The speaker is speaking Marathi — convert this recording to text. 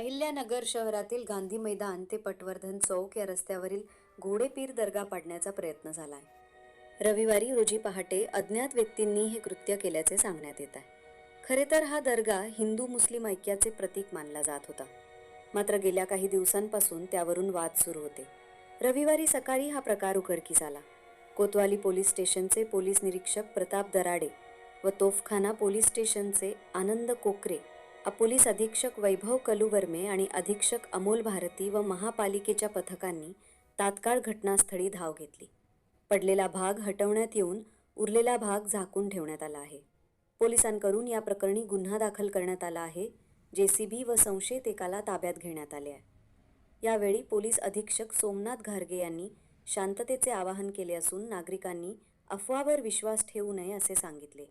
अहिल्यानगर शहरातील गांधी मैदान ते पटवर्धन चौक या रस्त्यावरील घोडेपीर दर्गा पाडण्याचा प्रयत्न झाला आहे रविवारी रोजी पहाटे अज्ञात व्यक्तींनी हे कृत्य केल्याचे सांगण्यात येत आहे. खरे तर हा दर्गा हिंदू मुस्लिम ऐक्याचे प्रतीक मानला जात होता. मात्र गेल्या काही दिवसांपासून त्यावरून वाद सुरू होते. रविवारी सकाळी हा प्रकार उघडकीस आला. कोतवाली पोलीस स्टेशनचे पोलीस निरीक्षक प्रताप दराडे व तोफखाना पोलीस स्टेशनचे आनंद कोकरे पोलीस अधीक्षक वैभव कलुवर्मे आणि अधीक्षक अमोल भारती व महापालिकेच्या पथकांनी तात्काळ घटनास्थळी धाव घेतली. पडलेला भाग हटवण्यात येऊन उरलेला भाग झाकून ठेवण्यात आला आहे. पोलिसांकडून या प्रकरणी गुन्हा दाखल करण्यात आला आहे. जे सीबी व संशयित एकाला ताब्यात घेण्यात आले आहे. यावेळी पोलीस अधीक्षक सोमनाथ घारगे यांनी शांततेचे आवाहन केले असून नागरिकांनी अफवावर विश्वास ठेवू नये असे सांगितले.